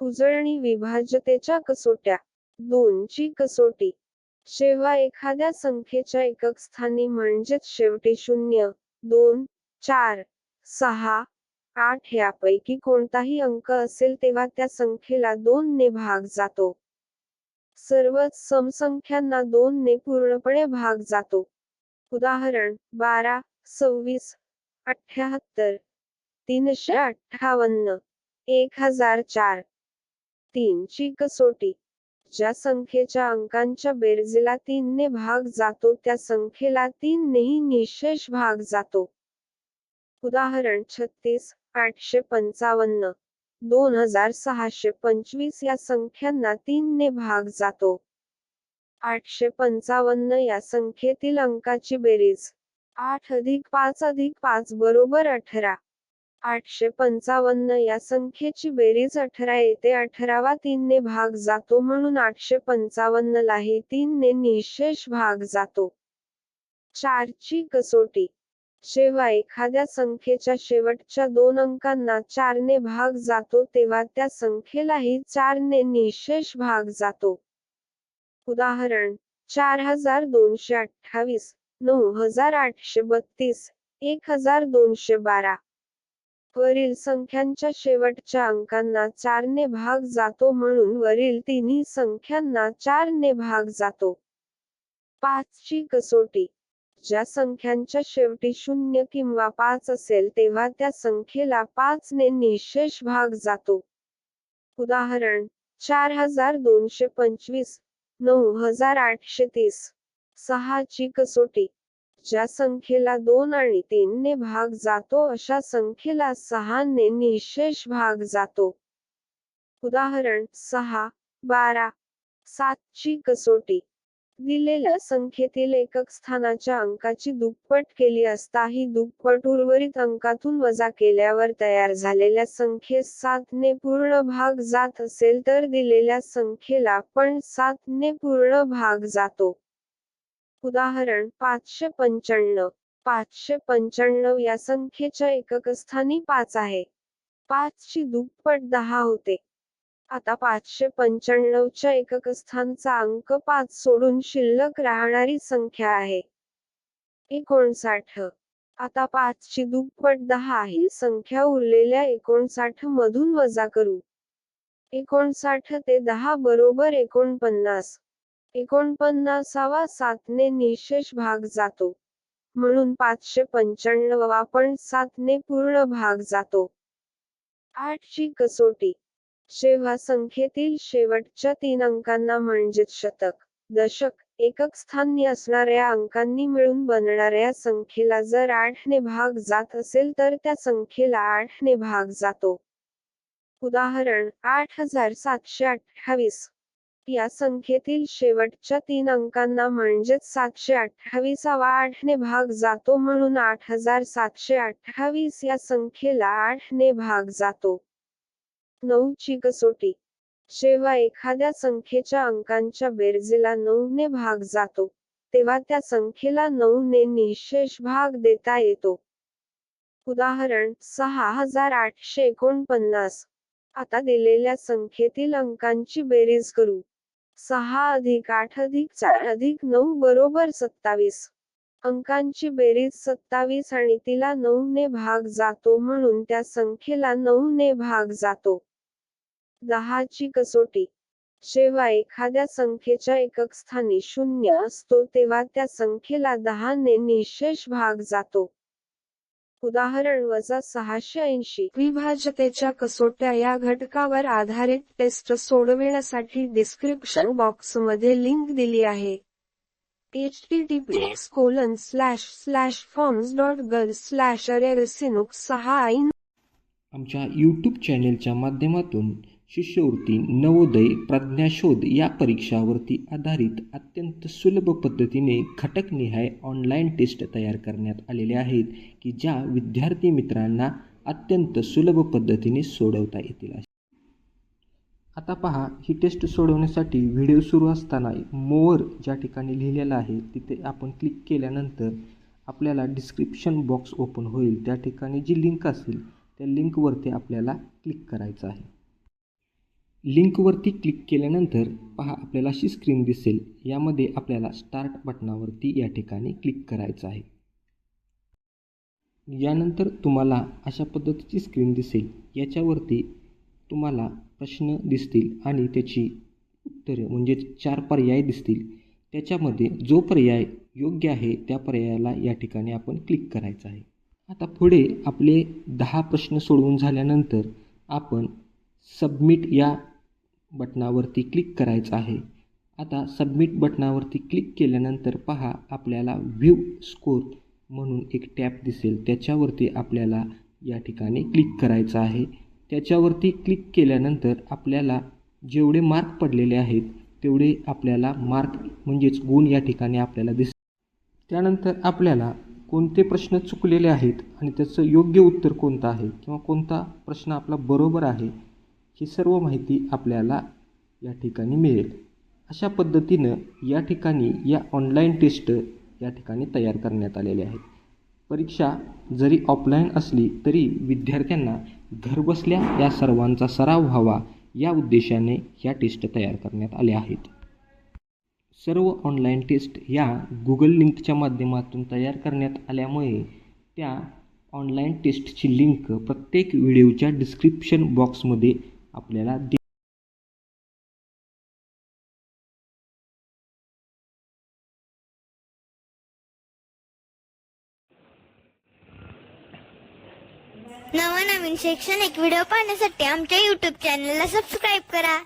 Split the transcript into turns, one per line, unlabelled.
उजळणी विभाज्यतेच्या कसोट्या. दोनची कसोटी. जेव्हा एखाद्या संख्येच्या एकक स्थानी म्हणजेच शेवटी शून्य दोन चार सहा आठ यापैकी कोणताही अंक असेल तेव्हा त्या संख्येला दोन ने भाग जातो. सर्वच समसंख्यांना दोन ने पूर्णपणे भाग जातो. उदाहरण बारा सव्वीस अठ्याहत्तर तीनशे अठ्ठावन्न एक हजार चार. तीन ची कसोटी. ज्या संख्येच्या अंकांच्या बेरजेला तीनने भाग जातो त्या संख्येला तीन नेही निशेष भाग जातो. उदाहरण छत्तीस आठशे पंचावन्न दोन हजार सहाशे पंचवीस या संख्यांना तीनने भाग जातो. आठशे पंचावन्न या संख्येतील अंकाची बेरीज. आठ अधिक पाच अधिक पाच बरोबर अठरा. आठशे पंचावन्न या संख्येची बेरीज अठरा येते. अठरावा तीन ने भाग जातो म्हणून आठशे पंचावन्न लाही तीन ने निशेष भाग जातो. चारची कसोटी. जेव्हा एखाद्या संख्येच्या शेवटच्या दोन अंकांना चारने भाग जातो तेव्हा त्या संख्येलाही चारने निशेष भाग जातो. उदाहरण चार हजार दोनशे अठ्ठावीस नऊ हजार आठशे बत्तीस एक हजार दोनशे बारा. वरील संख्यांच्या शेवटच्या अंकांना चारने भाग जातो म्हणून वरील तिन्ही संख्यांना चारने भाग जातो. पाचची कसोटी. ज्या संख्यांच्या शेवटी शून्य किंवा पाच असेल तेव्हा त्या संख्येला पाच ने निशेष भाग जातो. उदाहरण चार हजार दोनशे पंचवीस नऊ हजार आठशे तीस. सहाची कसोटी. ज्या संख्येला दोन आणि तीन ने भाग जातो अशा संख्येला सहा ने निशेष भाग जातो. उदाहरण सहा बारा सातची कसोटी. दिलेल्या संख्येतील एकक स्थानाच्या अंकाची दुप्पट केली असता ही दुप्पट उर्वरित अंकातून वजा केल्यावर तयार झालेल्या संख्येस सात ने पूर्ण भाग जात असेल तर दिलेल्या संख्येला पण सात ने पूर्ण भाग जातो. उदाहरण पाचशे पंच्याण्णव. पाचशे पंच्याण्णव या संख्येच्या एककस्थानी पाच आहे. पाचची दुप्पट दहा होते. आता पाचशे पंच्याण्णवच्या एककस्थानचा अंक पाच सोडून शिल्लक राहणारी संख्या आहे. एकोणसाठ. आता पाचची दुप्पट दहा ही संख्या उरलेल्या एकोणसाठ मधून वजा करू. एकोणसाठ ते दहा बरोबर एकोणपन्नास. एकोणपन्नासावा सातने निशेष भाग जातो. म्हणून पाचशे पंच्याण्णव आपण सातने पूर्ण भाग जातो. आठची कसोटी. जेव्हा संख्येतील शेवटच्या तीन अंकांना म्हणजेच शतक दशक एकक स्थानी असणाऱ्या अंकांनी मिळून बनणाऱ्या संख्येला जर आठने भाग जात असेल तर त्या संख्येला आठने भाग जातो. उदाहरण आठ हजार सातशे अठ्ठावीस. या संख्येतील शेवटच्या तीन अंकांना म्हणजेच सातशे अठ्ठावीसावा आठ ने भाग जातो म्हणून आठ हजार सातशे अठ्ठावीस या संख्येला आठ ने भाग जातो. नऊ ची कसोटी जेव्हा एखाद्या संख्येच्या अंकांच्या बेरजेला नऊ ने भाग जातो तेव्हा त्या संख्येला नऊ ने निशेष भाग देता येतो. उदाहरण सहा हजार आठशे एकोणपन्नास. आता दिलेल्या संख्येतील अंकांची बेरीज करू. सहा अधिक आठ अधिक चार अधिक नऊ बरोबर सत्तावीस. अंकांची बेरीज सत्तावीस आणि तिला नऊ ने भाग जातो म्हणून त्या संख्येला नऊ ने भाग जातो. दहाची कसोटी. जेव्हा एखाद्या संख्येच्या एकक स्थानी शून्य असतो तेव्हा त्या संख्येला दहा ने निशेष भाग जातो. उदाहरण वजा सहाशे ऐंशी. विभाजतेच्या कसोट्या या घटकावर आधारित टेस्ट सोडविण्यासाठी डिस्क्रिप्शन बॉक्समध्ये लिंक दिली आहे. H T T P colon slash slash forms dot gle slash अरेरसिनुक सहा ऐन
आमच्या यूट्यूब चॅनेलच्या माध्यमातून शिष्यवृत्ती नवोदय प्रज्ञाशोध या परीक्षावरती आधारित अत्यंत सुलभ पद्धतीने घटकनिहाय ऑनलाईन टेस्ट तयार करण्यात आलेले आहेत की ज्या विद्यार्थी मित्रांना अत्यंत सुलभ पद्धतीने सोडवता येतील. आता पहा ही टेस्ट सोडवण्यासाठी व्हिडिओ सुरू असताना मोवर ज्या ठिकाणी लिहिलेला आहे तिथे आपण क्लिक केल्यानंतर आपल्याला डिस्क्रिप्शन बॉक्स ओपन होईल. त्या ठिकाणी जी लिंक असेल त्या लिंकवरती आपल्याला क्लिक करायचं आहे. लिंकवरती क्लिक केल्यानंतर पहा आपल्याला अशी स्क्रीन दिसेल. यामध्ये आपल्याला स्टार्ट बटनावरती या ठिकाणी क्लिक करायचं आहे. यानंतर तुम्हाला अशा पद्धतीची स्क्रीन दिसेल. याच्यावरती तुम्हाला प्रश्न दिसतील आणि त्याची उत्तरं म्हणजेच चार पर्याय दिसतील. त्याच्यामध्ये जो पर्याय योग्य आहे त्या पर्यायाला या ठिकाणी आपण क्लिक करायचं आहे. आता पुढे आपले दहा प्रश्न सोडवून झाल्यानंतर आपण सबमिट या बटनावरती क्लिक करायचं आहे. आता सबमिट बटनावरती क्लिक केल्यानंतर पहा आपल्याला व्ह्यू स्कोर म्हणून एक टॅब दिसेल. त्याच्यावरती आपल्याला या ठिकाणी क्लिक करायचं आहे. त्याच्यावरती क्लिक केल्यानंतर आपल्याला जेवढे मार्क पडलेले आहेत तेवढे आपल्याला मार्क म्हणजेच गुण या ठिकाणी आपल्याला दिस त्यानंतर आपल्याला कोणते प्रश्न चुकलेले आहेत आणि त्याचं योग्य उत्तर कोणतं आहे? किंवा कोणता प्रश्न आपला बरोबर आहे? ही सर्व माहिती आपल्याला या ठिकाणी मिळेल. अशा पद्धतीनं या ठिकाणी या ऑनलाईन टेस्ट या ठिकाणी तयार करण्यात आलेले आहेत. परीक्षा जरी ऑफलाईन असली तरी विद्यार्थ्यांना घरबसल्या या सर्वांचा सराव व्हावा या उद्देशाने या टेस्ट तयार करण्यात आल्या आहेत. सर्व ऑनलाईन टेस्ट या गुगल लिंकच्या माध्यमातून तयार करण्यात आल्यामुळे त्या ऑनलाईन टेस्टची लिंक प्रत्येक व्हिडिओच्या डिस्क्रिप्शन बॉक्समध्ये आपल्याला दि
नवनवीन शैक्षणिक व्हिडिओ पाहण्यासाठी आमच्या यूट्यूब चॅनलला सबस्क्राईब करा.